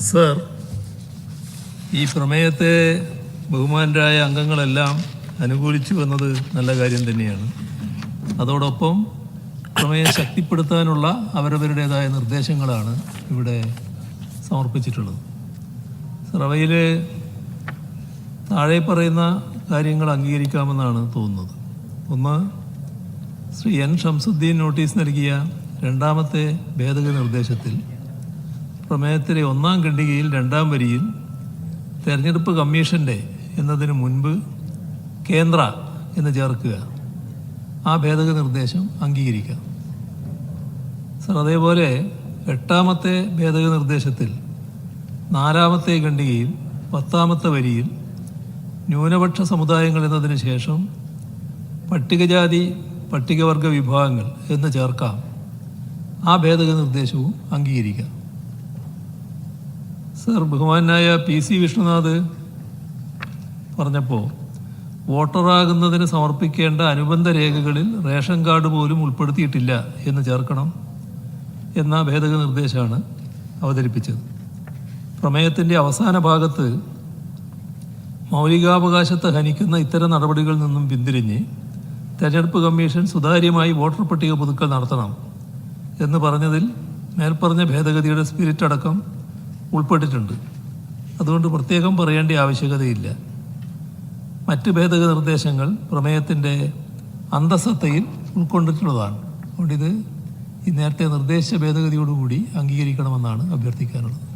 Sir ഈ പ്രമേയത്തെ ബഹുമാനരായ അംഗങ്ങളെല്ലാം അനുകൂലിച്ചു വന്നത് നല്ല കാര്യം തന്നെയാണ്. അതോടൊപ്പം പ്രമേയം ശക്തിപ്പെടുത്താനുള്ള അവരവരുടേതായ നിർദ്ദേശങ്ങളാണ് ഇവിടെ സമർപ്പിച്ചിട്ടുള്ളത്. സർ അവയിൽ താഴെ പറയുന്ന കാര്യങ്ങൾ അംഗീകരിക്കാമെന്നാണ് തോന്നുന്നത്. ഒന്ന് ശ്രീ എൻ ഷംസുദ്ദീൻ നോട്ടീസ് നൽകിയ രണ്ടാമത്തെ ഭേദഗതി നിർദ്ദേശത്തിൽ പ്രമേയത്തിലെ ഒന്നാം ഖണ്ഡികയിൽ രണ്ടാം വരിയിൽ തെരഞ്ഞെടുപ്പ് കമ്മീഷന്റെ എന്നതിന് മുൻപ് കേന്ദ്ര എന്ന് ചേർക്കുക. ആ ഭേദഗതി നിർദ്ദേശം അംഗീകരിക്കാം. സർ അതേപോലെ എട്ടാമത്തെ ഭേദഗതി നിർദ്ദേശത്തിൽ നാലാമത്തെ ഖണ്ഡികയിൽ പത്താമത്തെ വരിയിൽ ന്യൂനപക്ഷ സമുദായങ്ങൾ എന്നതിന് ശേഷം പട്ടികജാതി പട്ടികവർഗ വിഭാഗങ്ങൾ എന്ന് ചേർക്കാം. ആ ഭേദഗതി നിർദ്ദേശവും അംഗീകരിക്കാം. സർ ബഹുമാനായ പി സി വിഷ്ണുനാഥ് പറഞ്ഞപ്പോൾ വോട്ടറാകുന്നതിന് സമർപ്പിക്കേണ്ട അനുബന്ധ രേഖകളിൽ റേഷൻ കാർഡ് പോലും ഉൾപ്പെടുത്തിയിട്ടില്ല എന്ന് ചേർക്കണം എന്ന ഭേദഗതി നിർദ്ദേശമാണ് അവതരിപ്പിച്ചത്. പ്രമേയത്തിന്റെ അവസാന ഭാഗത്ത് മൗലികാവകാശത്തെ ഹനിക്കുന്ന ഇത്തരം നടപടികളിൽ നിന്നും പിന്തിരിഞ്ഞ് തെരഞ്ഞെടുപ്പ് കമ്മീഷൻ സുതാര്യമായി വോട്ടർ പട്ടിക പുതുക്കൽ നടത്തണം എന്ന് പറഞ്ഞതിൽ മേൽപ്പറഞ്ഞ ഭേദഗതിയുടെ സ്പിരിറ്റ് അടക്കം ഉൾപ്പെട്ടിട്ടുണ്ട്. അതുകൊണ്ട് പ്രത്യേകം പറയേണ്ട ആവശ്യകതയില്ല. മറ്റ് ഭേദഗതി നിർദ്ദേശങ്ങൾ പ്രമേയത്തിന്റെ അന്തസത്തയിൽ ഉൾക്കൊണ്ടിട്ടുള്ളതാണ്. അതുകൊണ്ട് ഇത് ഈ നേരത്തെ നിർദ്ദേശ ഭേദഗതിയോടുകൂടി അംഗീകരിക്കണമെന്നാണ് അഭ്യർത്ഥിക്കാനുള്ളത്.